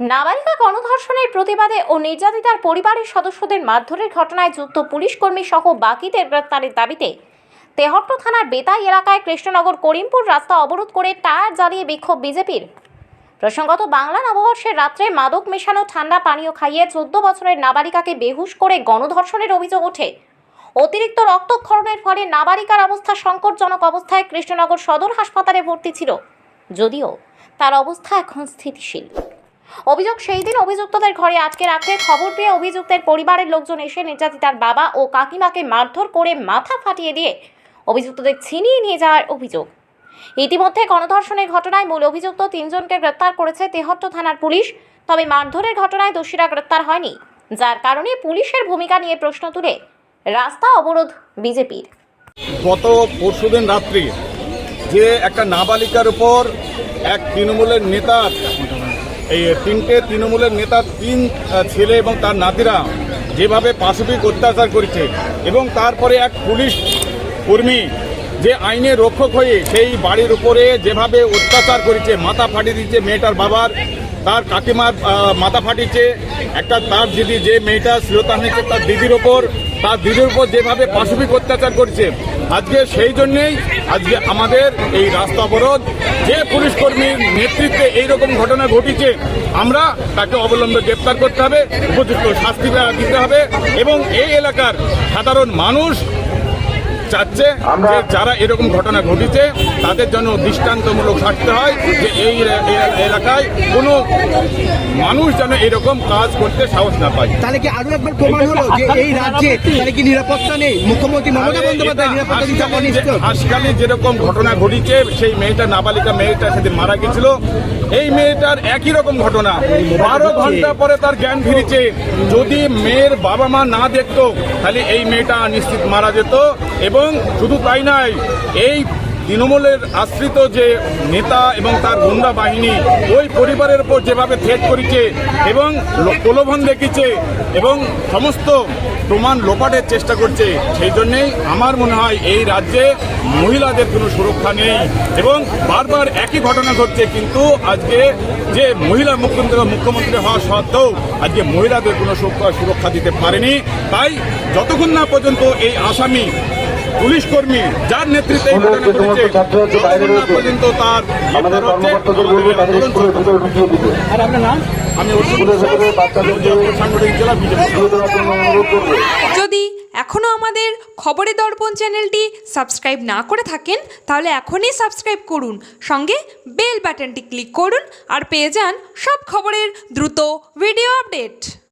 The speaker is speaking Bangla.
নাবালিকা গণধর্ষণের প্রতিবাদে ও নির্যাতিতার পরিবারের সদস্যদের মারধরের ঘটনায় যুক্ত পুলিশ কর্মী সহ বাকিদের গ্রেপ্তারের দাবিতে তেহট্ট থানার বেতাই এলাকায় কৃষ্ণনগর করিমপুর রাস্তা অবরোধ করে টায়ার জ্বালিয়ে বিক্ষোভ বিজেপির। প্রসঙ্গত, বাংলা নববর্ষের রাত্রে মাদক মেশানো, ঠান্ডা পানীয় খাইয়ে চোদ্দ বছরের নাবালিকাকে বেহুশ করে গণধর্ষণের অভিযোগ ওঠে। অতিরিক্ত রক্তক্ষরণের ফলে নাবালিকার অবস্থা সংকটজনক অবস্থায় কৃষ্ণনগর সদর হাসপাতালে ভর্তি ছিল। যদিও তার অবস্থা এখন স্থিতিশীল। অভিযোগ সেই দিন অভিযুক্তদের ঘরে আটকে রাখতে খবর পেয়ে অভিযুক্তের পরিবারের লোকজন এসে নির্যাতিতার বাবা ও কাকিমাকে মারধর করে মাথা ফাটিয়ে দিয়ে অভিযুক্তদের ছিনিয়ে নিয়ে যাওয়ার অভিযোগ। ইতিমধ্যে গণধর্ষণের ঘটনায় মূল অভিযুক্ত তিনজনকে গ্রেপ্তার করেছে তেহট্ট থানার পুলিশ, তবে মারধরের ঘটনায় দোষীরা গ্রেপ্তার হয়নি, যার কারণে পুলিশের ভূমিকা নিয়ে প্রশ্ন তুলে রাস্তা অবরোধ বিজেপির। গত পরশুদিন রাত্রি যে একটা নাবালিকার উপর এক তৃণমূলের নেতার এই তিনটে তৃণমূলের নেতার তিন ছেলে এবং তার নাতিরা যেভাবে পাশবিক অত্যাচার করেছে এবং তারপরে এক পুলিশ কর্মী যে আইনে রক্ষক হয়ে সেই বাড়ির উপরে যেভাবে অত্যাচার করেছে, মাথা ফাটিয়ে দিচ্ছে মেয়েটার বাবার, তার কাকিমার মাথা ফাটিয়েছে, একটা তার দিদি যে মেয়েটা শ্রীলতা হয়েছে তার দিদির ওপর, তার দিদির উপর যেভাবে পাশবিক অত্যাচার করছে, আজকে সেই জন্যেই আজকে আমাদের এই রাস্তা অবরোধ, যে পুলিশ কর্মীর নেতৃত্বে এইরকম ঘটনা ঘটিছে, আমরা তাকে অবলম্বে গ্রেপ্তার করতে হবে, উপযুক্ত শাস্তি দিতে হবে এবং এই এলাকার সাধারণ মানুষ চাচ্ছে যে যারা এরকম ঘটনা ঘটেছে তাদের জন্য দৃষ্টান্তমূলক থাকতে হয় যে এই এলাকায় কোনো মানুষ যেন এরকম কাজ করতে সাহস না পায়। তাহলে কি আরও একবার প্রমাণ হলো যে এই রাজ্যে তাহলে কি নিরাপত্তা নেই? মুখ্যমন্ত্রী মমতা বন্দ্যোপাধ্যায় নিরাপত্তা দিতে হাসকালে যেরকম ঘটনা ঘটেছে সেই মেয়েটা নাবালিকা মেয়েটা সেদিন মারা গেছিল। এই মেয়েটার একই রকম ঘটনা। বারো ঘণ্টা পরে তার জ্ঞান ফিরেছে। যদি মেয়ের বাবা মা না দেখতো তাহলে এই মেয়েটা নিশ্চিত মারা যেত। এবং শুধু তাই নয়, এই তৃণমূলের আশ্রিত যে নেতা এবং তার গুন্ডা বাহিনী, ওই পরিবারের উপর যেভাবে থ্রেট করেছে এবং প্রলোভন দেখিয়েছে এবং সমস্ত প্রমাণ লোপাটের চেষ্টা করছে, সেই জন্যেই আমার মনে হয় এই রাজ্যে মহিলাদের কোনো সুরক্ষা নেই এবং বারবার একই ঘটনা ঘটছে, কিন্তু আজকে যে মহিলা মুখ্যমন্ত্রী মুখ্যমন্ত্রী হওয়া সত্ত্বেও আজকে মহিলাদের কোনো সুরক্ষা দিতে পারেনি। তাই যতক্ষণ না পর্যন্ত এই আসামি পুলিশ কর্মী যার নেতৃত্বে এই ঘটনা ঘটেছে ততক্ষণ না পর্যন্ত তার আমাদের কর্মকর্তাদের বলব তাদের স্কুলের ভিতরে ঢুকিয়ে দিতে। আর আপনার নাম? আমি অর্জুন স্কুলে বিশ্বাস, সেখানে বাচ্চাদেরকে সাংগঠনিক জেলা বিজেপি। ঢুকিয়ে দেওয়ার জন্য অনুরোধ করব। যদি এখনও আমাদের খবরে দর্পণ চ্যানেলটি সাবস্ক্রাইব না করে থাকেন তাহলে এখনই সাবস্ক্রাইব করুন। সঙ্গে বেল বাটনটি ক্লিক করুন আর পেয়ে যান সব খবরের দ্রুত ভিডিও আপডেট।